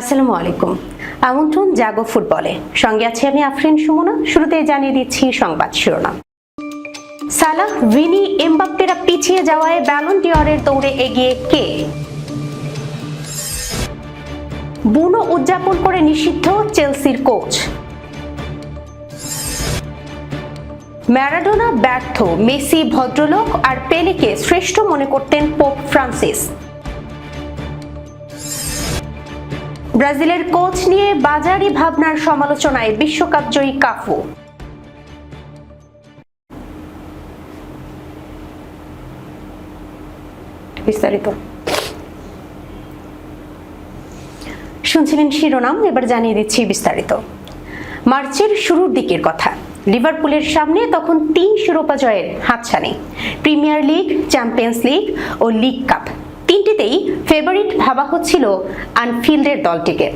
আসসালামু আলাইকুম। আমন্ত্রণ জাগো ফুটবলে। সঙ্গে আছি আমি আফরিন সুমনা। শুরুতে জানিয়ে দিচ্ছি সংবাদ শিরোনাম। সালাহ, ভিনি, এমবাপ্পেরা পিছিয়ে যাওয়ায় ব্যালন ডিওরের দৌড়ে এগিয়ে কে? বুনো উদযাপন করে নিষিদ্ধ চেলসির কোচ। ম্যারাডোনা ব্যর্থ, মেসি ভদ্রলোক আর পেলেকে শ্রেষ্ঠ মনে করতেন পোপ ফ্রান্সিস ব্রাজিলের কোচ নিয়ে বাজারি ভাবনার সমালোচনায় বিশ্বকাপ জয়ী কাফু। বিস্তারিত। শুনছিলেন শিরোনাম, এবার জানিয়ে দিচ্ছি বিস্তারিত। মার্চের শুরুর দিকের কথা। লিভারপুলের সামনে তখন তিন শিরোপা জয়ের হাতছানি। প্রিমিয়ার লিগ, চ্যাম্পিয়ন্স লিগ ও লিগ কাপ। তিনটিতেই ফেভারিট ভাবা হচ্ছিল আনফিল্ডের দলটিকে।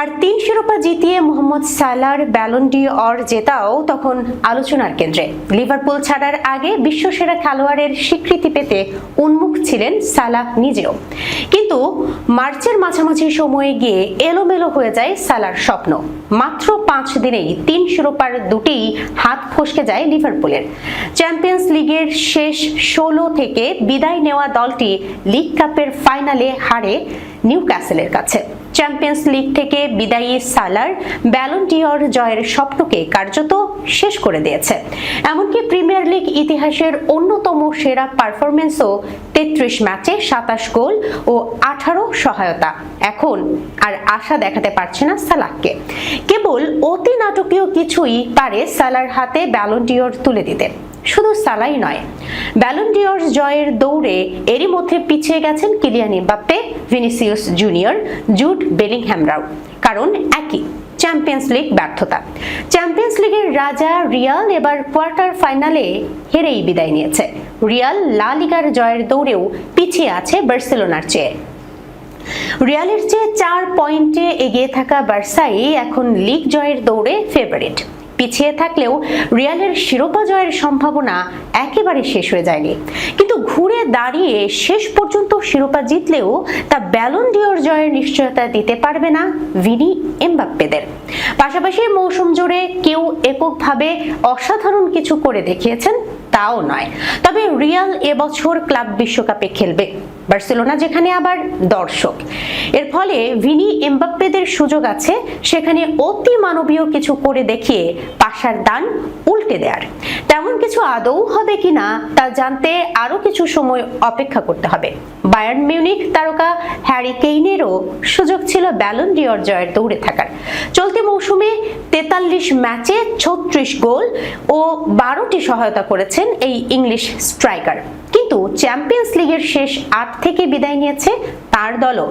আর তিন শিরোপা জিতিয়ে মোহাম্মদ সালার ব্যালন্ডি অর জেতাও তখন আলোচনার কেন্দ্রে। লিভারপুল ছাড়ার আগে বিশ্বসেরা খেলোয়াড়ের স্বীকৃতি পেতে উন্মুখ ছিলেন সালাহ নিজেও। কিন্তু মার্চের মাঝামাঝি সময়ে গিয়ে এলোমেলো হয়ে যায় সালার স্বপ্ন। মাত্র পাঁচ দিনেই তিন শিরোপার দুটি হাত ফসকে যায় লিভারপুলের। চ্যাম্পিয়ন্স লিগের শেষ ষোলো থেকে বিদায় নেওয়া দলটি লিগ কাপের ফাইনালে হারে নিউ ক্যাসেলের কাছে। চ্যাম্পিয়ন্স লিগ থেকে বিদায়ী সালার ব্যালন ডিওর জয়ের স্বপ্নকে কার্যত শেষ করে দিয়েছে। এমনকি প্রিমিয়ার লিগ ইতিহাসের অন্যতম সেরা পারফরমেন্সও তেত্রিশ ম্যাচে সাতাশ গোল ও আঠারো সহায়তা। এখন আর আশা দেখাতে পারছে না সালাহকে। কেবল অতি নাটকীয় কিছুই পারে সালার হাতে ব্যালন ডিওর তুলে দিতে। শুধু সালাই নয় ব্যালন জয়ের দৌড়ে এরই মধ্যে পিছিয়ে গেছেন Kylian Mbappe Vinicius Junior Jude বেলিংহ্যামরাও কারণ একই চ্যাম্পিয়ন্স লিগ ব্যর্থতা। চ্যাম্পিয়ন্স লিগের রাজা রিয়াল এবার কোয়ার্টার ফাইনালে হেরেই বিদায় নিয়েছে। রিয়াল লা লিগার জয়ের দৌড়েও পিছিয়ে আছে বার্সেলোনার চেয়ে। রিয়ালের চেয়ে চার পয়েন্টে এগিয়ে থাকা বার্সাই এখন লিগ জয়ের দৌড়ে ফেভারিট পিছিয়ে থাকলেও রিয়ালের শিরোপা জয়ের সম্ভাবনা একেবারে শেষ হয়ে যায়নি। কিন্তু ঘুরে দাঁড়িয়ে শেষ পর্যন্ত শিরোপা জিতলেও তা ব্যালন ডিওর জয়ের নিশ্চয়তা দিতে পারবে না ভিনি এমবাপ্পেদের। পাশাপাশি মৌসুম জুড়ে কেউ এককভাবে অসাধারণ কিছু করে দেখিয়েছেন, তাও নয়। তবে রিয়াল এবছর ক্লাব বিশ্বকাপে খেলবে। বার্সেলোনা যেখানে আবার দর্শক। এর ফলে ভিনি এমবাপ্পেদের সুযোগ আছে, সেখানে অতি মানবীয় কিছু করে দেখিয়ে পাশার দান উল্টে দেওয়ার তেমন কিছু আদৌ হবে কিনা তা জানতে আরও কিছু সময় অপেক্ষা করতে হবে। বায়ার্ন মিউনিক তারকা হ্যারি কেইনেরও সুযোগ ছিল ব্যালন ডিওর জয়ের দৌড়ে থাকার। চলতি মৌসুমে তেতাল্লিশ ম্যাচে ছত্রিশ গোল ও বারোটি সহায়তা করেছেন এই ইংলিশ স্ট্রাইকার। কিন্তু চ্যাম্পিয়ন্স লিগের শেষ আট থেকে বিদায় নিয়েছে তার দলও।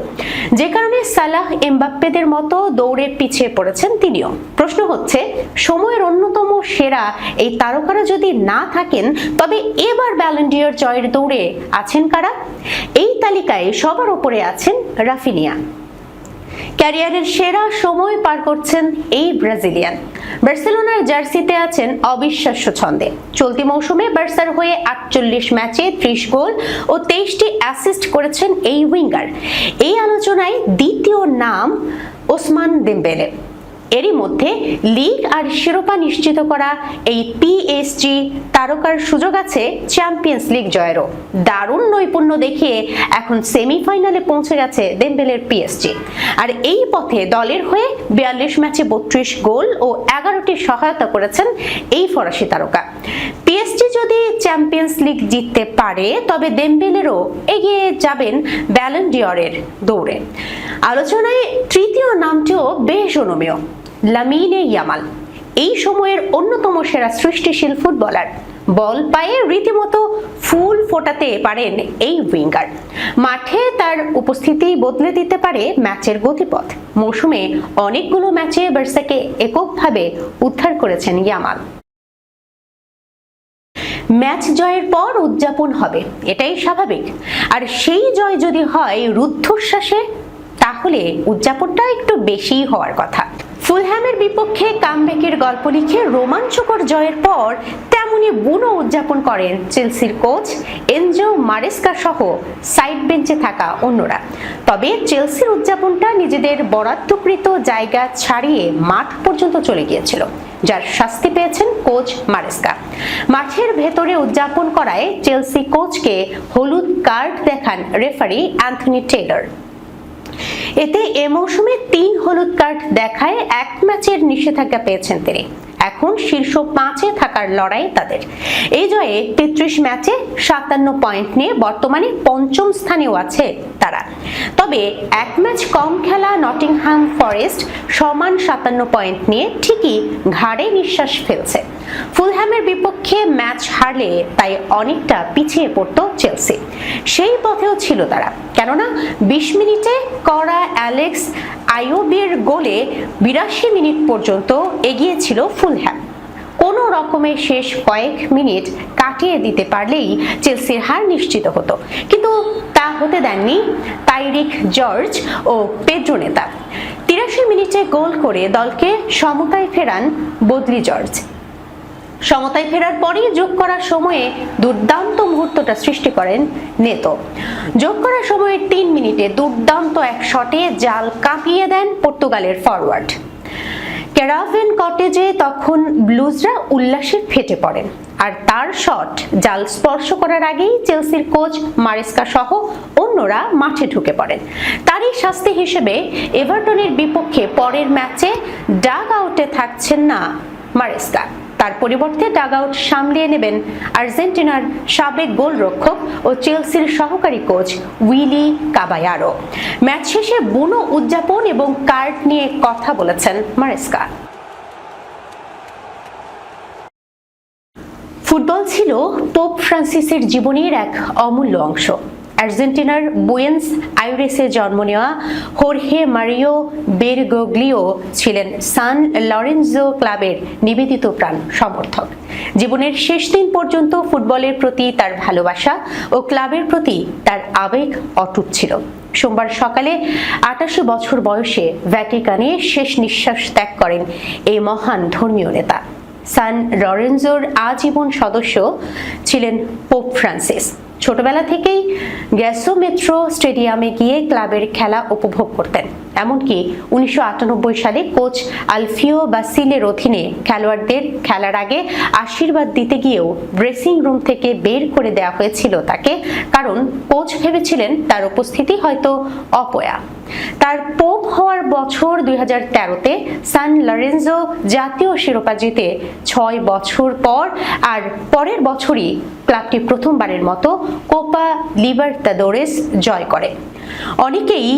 যে কারণে সালাহ এমবাপ্পেদের মতো দৌড়ে পিছিয়ে পড়েছেন তিনিও। প্রশ্ন হচ্ছে, সময়ের অন্যতম সেরা এই তারকারা যদি না থাকেন, তবে এবার ব্যালেন্ডিয়ার জয়ের দৌড়ে আছেন কারা? এই তালিকায় সবার ওপরে আছেন রাফিনিয়া। ক্যারিয়ারের সেরা সময় পার করছেন এই ব্রাজিলিয়ান। বার্সেলোনার জার্সিতে আছেন অবিশ্বাস্য ছন্দে। চলতি মৌসুমে বার্সার হয়ে আটচল্লিশ ম্যাচে ত্রিশ গোল ও তেইশটি অ্যাসিস্ট করেছেন এই উইঙ্গার। এই আলোচনায় দ্বিতীয় নাম ওসমান দেম্বেলে। এরই মধ্যে লিগ আর শিরোপা নিশ্চিত করা এই পিএসজি তারকার সুযোগ আছে চ্যাম্পিয়ন্স লিগ জয়েরও। দারুণ নৈপুণ্য দেখিয়ে এখন সেমিফাইনালে পৌঁছে গেছে দেম্বেলের পিএসজি আর এই পথে দলের হয়ে বিয়াল্লিশ ম্যাচে বত্রিশ গোল ও এগারোটি সহায়তা করেছেন এই ফরাসি তারকা। পিএসজি যদি চ্যাম্পিয়ন্স লিগ জিততে পারে, তবে দেম্বেলেরও এগিয়ে যাবেন ব্যালন ডিওরের দৌড়ে। আলোচনায় তৃতীয় নামটিও বেশ অনুমেয়, লামিনে ইয়ামাল। এই সময়ের অন্যতম সেরা সৃষ্টিশীল ফুটবলার। বল পায়ে রীতিমতো ফুল ফোটাতে পারেন এই উইঙ্গার। মাঠে তার উপস্থিতি বদলে দিতে পারে ম্যাচের গতিপথ। মৌসুমে অনেকগুলো ম্যাচে বার্সাকে এককভাবে উদ্ধার করেছেন ইয়ামাল। ম্যাচ জয়ের পর উদযাপন হবে, এটাই স্বাভাবিক। আর সেই জয় যদি হয় রুদ্ধশ্বাসে তাহলে উদযাপনটা একটু বেশিই হওয়ার কথা। ফুলহ্যামের বিপক্ষে কামব্যাকের গল্প লিখে রোমাঞ্চকর জয়ের পর তেমন তেমনি বুনো উদযাপন করেন চেলসির কোচ এনজো মারেস্কা সহ সাইড বেঞ্চে থাকা অন্যরা। তবে চেলসির উদযাপনটা নিজেদের বরাদ্দকৃত জায়গা ছাড়িয়ে মাঠ পর্যন্ত চলে গিয়েছিল, যার শাস্তি পেয়েছেন কোচ মারেস্কা। মাঠের ভেতরে উদযাপন করায় চেলসি কোচকে হলুদ কার্ড দেখান রেফারি অ্যান্থনি টেলর এতে এ মৌসুমে তিন হলুদ কার্ড দেখায় এক ম্যাচের নিষেধাজ্ঞা পেয়েছেন তিনি। এখন শীর্ষ পাঁচে থাকার লড়াই তাদের। এই জয়ে তেত্রিশ ম্যাচে সাতান্ন পয়েন্ট নিয়ে বর্তমানে পঞ্চম স্থানেও আছে তারা। তবে এক ম্যাচ কম খেলা নটিংহাম ফরেস্ট সমান সাতান্ন পয়েন্ট নিয়ে ঠিকই ঘাড়ে নিঃশ্বাস ফেলছে। ফুলহ্যামের বিপক্ষে ম্যাচ হারলে তাই অনেকটা পিছিয়ে পড়তো চেলসি। সেই পথেও ছিল তারা। কেননা বিশ মিনিটে করা অ্যালেক্স আইওবির গোলে বিরাশি মিনিট পর্যন্ত এগিয়ে ছিল ফুলহ্যাম। কোনো রকমের শেষ কয়েক মিনিট কাটিয়ে দিতে পারলেই চেলসির হার নিশ্চিত হতো। কিন্তু তা হতে দেননি তাইরিক জর্জ ও পেড্রো নেতা। তিরাশি মিনিটে গোল করে দলকে সমতায় ফেরান বদলি জর্জ। সমতায় ফেরার পরেই যোগ করার সময়ে দুর্দান্ত মুহূর্তটা সৃষ্টি করেন নেতো। যোগ করার সময়ে তিন মিনিটে দুর্দান্ত এক শটে জাল কাঁপিয়ে দেন পর্তুগালের ফরওয়ার্ড। ক্যারাভেন কটেজে তখন ব্লুজরা উল্লাসে ফেটে পড়েন আর তার শট জাল স্পর্শ করার আগেই চেলসির কোচ মারেস্কা সহ অন্যরা মাঠে ঢুকে পড়েন। তারই শাস্তি হিসেবে এভারটনের বিপক্ষে পরের ম্যাচে ডাগ আউটে থাকছেন না মারেস্কা। তার পরিবর্তে ডাগ আউট সামলিয়ে নেবেন আর্জেন্টিনার সাবেক গোলরক্ষক ও চেলসির সহকারী কোচ উইলি কাবায়ারো। ম্যাচ শেষে বুনো উদযাপন এবং কার্ড নিয়ে কথা বলেছেন মারেস্কা। ফুটবল ছিল পোপ ফ্রান্সিসের জীবনের এক অমূল্য অংশ। আর্জেন্টিনার বুয়েন্স আইরেসে জন্ম নেওয়া হোরহে মারিও বেরগোগ্লিও ছিলেন সান লরেন্জো ক্লাবের নিবেদিত প্রাণ সমর্থক। জীবনের শেষ দিন পর্যন্ত ফুটবলের প্রতি তার ভালোবাসা ও ক্লাবের প্রতি তার আবেগ অটুট ছিল। সোমবার সকালে আটাশি বছর বয়সে ভ্যাটিকানে শেষ নিঃশ্বাস ত্যাগ করেন এই মহান ধর্মীয় নেতা। সান লরেন্জোর আজীবন সদস্য ছিলেন পোপ ফ্রান্সিস। ছোটবেলা থেকেই গ্যাসোমেট্রো স্টেডিয়ামে গিয়ে ক্লাবের খেলা উপভোগ করতেন। এমনকি উনিশশো আটানব্বই সালে কোচ আলফিও বাসিলের অধীনে খেলোয়াড়দের খেলার আগে আশীর্বাদ দিতে গিয়েও ড্রেসিং রুম থেকে বের করে দেওয়া হয়েছিল তাকে, কারণ কোচ ভেবেছিলেন তার উপস্থিতি হয়তো অপয়া। তার পোপ হওয়ার বছর দুই তেরোতে সান লরেন্জো জাতীয় শিরোপা জিতে ছয় বছর পর আর পরের বছরই ক্লাবটি প্রথমবারের মতো কোপা লিবার্তাদোরেস জয় করে। অনেকেই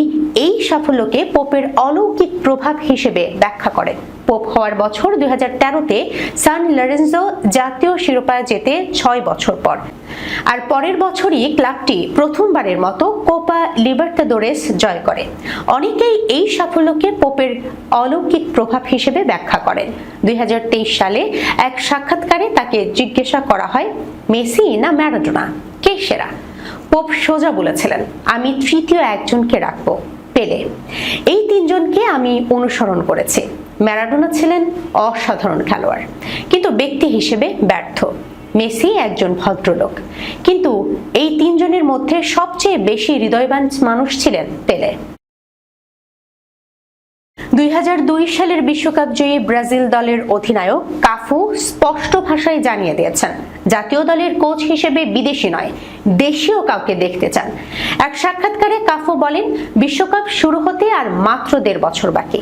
এই সাফল্যকে পোপের অলৌকিক প্রভাব হিসেবে ব্যাখ্যা করেন। পোপ হওয়ার বছর দুই তেরোতে সান লরেন্জো জাতীয় শিরোপা জেতে ছয় বছর পর। আর পরের বছরই ক্লাবটি প্রথমবারের মতো কোপা লিবার্তাদোরেস জয় করে। অনেকেই এই সাফল্যকে পোপের অলৌকিক প্রভাব হিসেবে ব্যাখ্যা করেন। দুই হাজার তেইশ সালে এক সাক্ষাৎকারে তাকে জিজ্ঞাসা করা হয়, মেসি না ম্যারাডোনা? কে সেরা? পোপ সোজা বলেছিলেন, আমি তৃতীয় একজনকে রাখব, পেলে। এই তিনজনকে আমি অনুসরণ করেছি। ম্যারাডোনা ছিলেন অসাধারণ খেলোয়াড়, কিন্তু ব্যক্তি হিসেবে ব্যর্থ। মেসি একজন ভদ্রলোক, কিন্তু এই তিনজনের মধ্যে সবচেয়ে বেশি হৃদয়বান মানুষ ছিলেন পেলে। দুই সালের বিশ্বকাপ জয়ী ব্রাজিল দলের অধিনায়ক কাফু স্পষ্ট ভাষায় জানিয়ে দিয়েছেন, জাতীয় দলের কোচ হিসেবে বিদেশি নয়, দেশীয় কাউকে দেখতে চান। এক সাক্ষাৎকারে কাফু বলেন, বিশ্বকাপ শুরু হতে আর মাত্র দেড় বছর বাকি।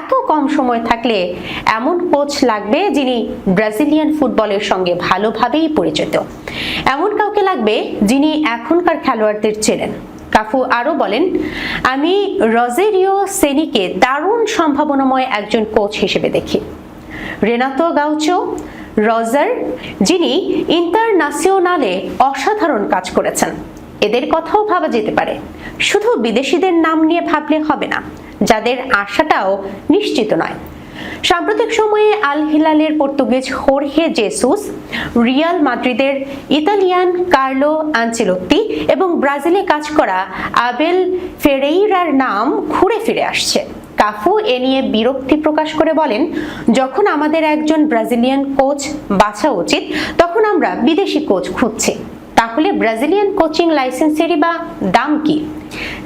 এত কম সময় থাকলে এমন কোচ লাগবে যিনি ব্রাজিলিয়ান ফুটবলের সঙ্গে ভালোভাবেই পরিচিত। এমন কাউকে লাগবে যিনি এখনকার খেলোয়াড়দের চেনেন। কাফু আরও বলেন, আমি রজেরিও সেনিকে দারুণ সম্ভাবনাময় একজন কোচ হিসেবে দেখি। রেনাতো গাউচো, রজার, যিনি ইন্টারন্যাশনালে অসাধারণ কাজ করেছেন। এদের কথাও ভাবা যেতে পারে। শুধু বিদেশিদের নাম নিয়ে ভাবলে হবে না, যাদের আশাটাও নিশ্চিত নয়। সাম্প্রতিক সময়ে আল হিলালের পর্তুগিজ হোরহে জেসুস, রিয়াল মাদ্রিদের ইতালিয়ান কার্লো আঞ্চেলোত্তি এবং ব্রাজিলে কাজ করা আবেল ফেরেইরার নাম ঘুরে ফিরে আসছে। কাফু এ নিয়ে বিরক্তি প্রকাশ করে বলেন, যখন আমাদের একজন ব্রাজিলিয়ান কোচ বাছা উচিত, তখন আমরা বিদেশি কোচ খুঁজছি। তাহলে ব্রাজিলিয়ান কোচিং লাইসেন্সেরই বা দাম কি?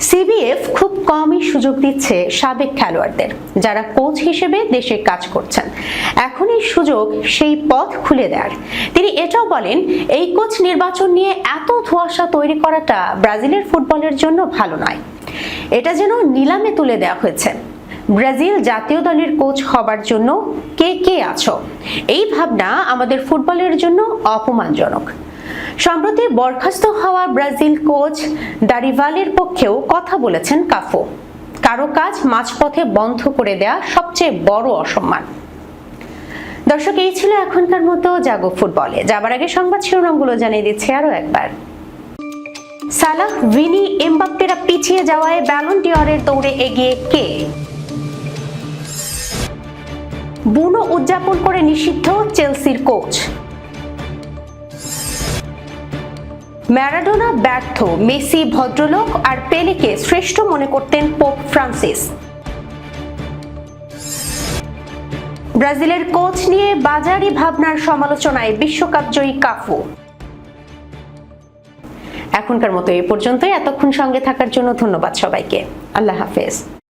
সিবিএফ খুব কমই সুযোগ দিচ্ছে সাবেক খেলোয়াড়দের, যারা কোচ হিসেবে দেশে কাজ করছেন। এখন এই সুযোগ সেই পথ খুলে দেওয়ার তিনি এটাও বলেন, এই কোচ নির্বাচন নিয়ে এত ধোঁয়াশা তৈরি করাটা ব্রাজিলের ফুটবলের জন্য ভালো নয়। এটা যেন নিলামে তুলে দেওয়া হয়েছে। ব্রাজিল জাতীয় দলের কোচ হবার জন্য কে কে আছো? এই ভাবনা আমাদের ফুটবলের জন্য অপমানজনক। সম্প্রতি বরখাস্ত হওয়া ব্রাজিল কোচ দারিভালের পক্ষেও কথা বলেছেন কাফো। কারও কাজ মাঝপথে বন্ধ করে দেয়া সবচেয়ে বড় অসম্মান। দর্শক, এই ছিল এখনকার মতো জাগো ফুটবলে। যাবার আগে সংবাদ শিরোনামগুলো জানিয়ে দিচ্ছে আরও একবার। সালাহ, ভিনি, এমবাপ্পেরা পিছিয়ে যাওয়ায় ব্যালন ডিওরের দৌড়ে এগিয়ে কে? বুনো উদযাপন করে নিষিদ্ধ চেলসির কোচ। ম্যারাডোনা ব্যর্থ, মেসি ভদ্রলোক আর পেলেকে শ্রেষ্ঠ মনে করতেন পোপ ফ্রান্সিস। ব্রাজিলের কোচ নিয়ে বাজারি ভাবনার সমালোচনায় বিশ্বকাপ জয়ী কাফু। এখনকার মতো এই পর্যন্তই। এতক্ষণ সঙ্গে থাকার জন্য ধন্যবাদ সবাইকে। আল্লাহ হাফেজ।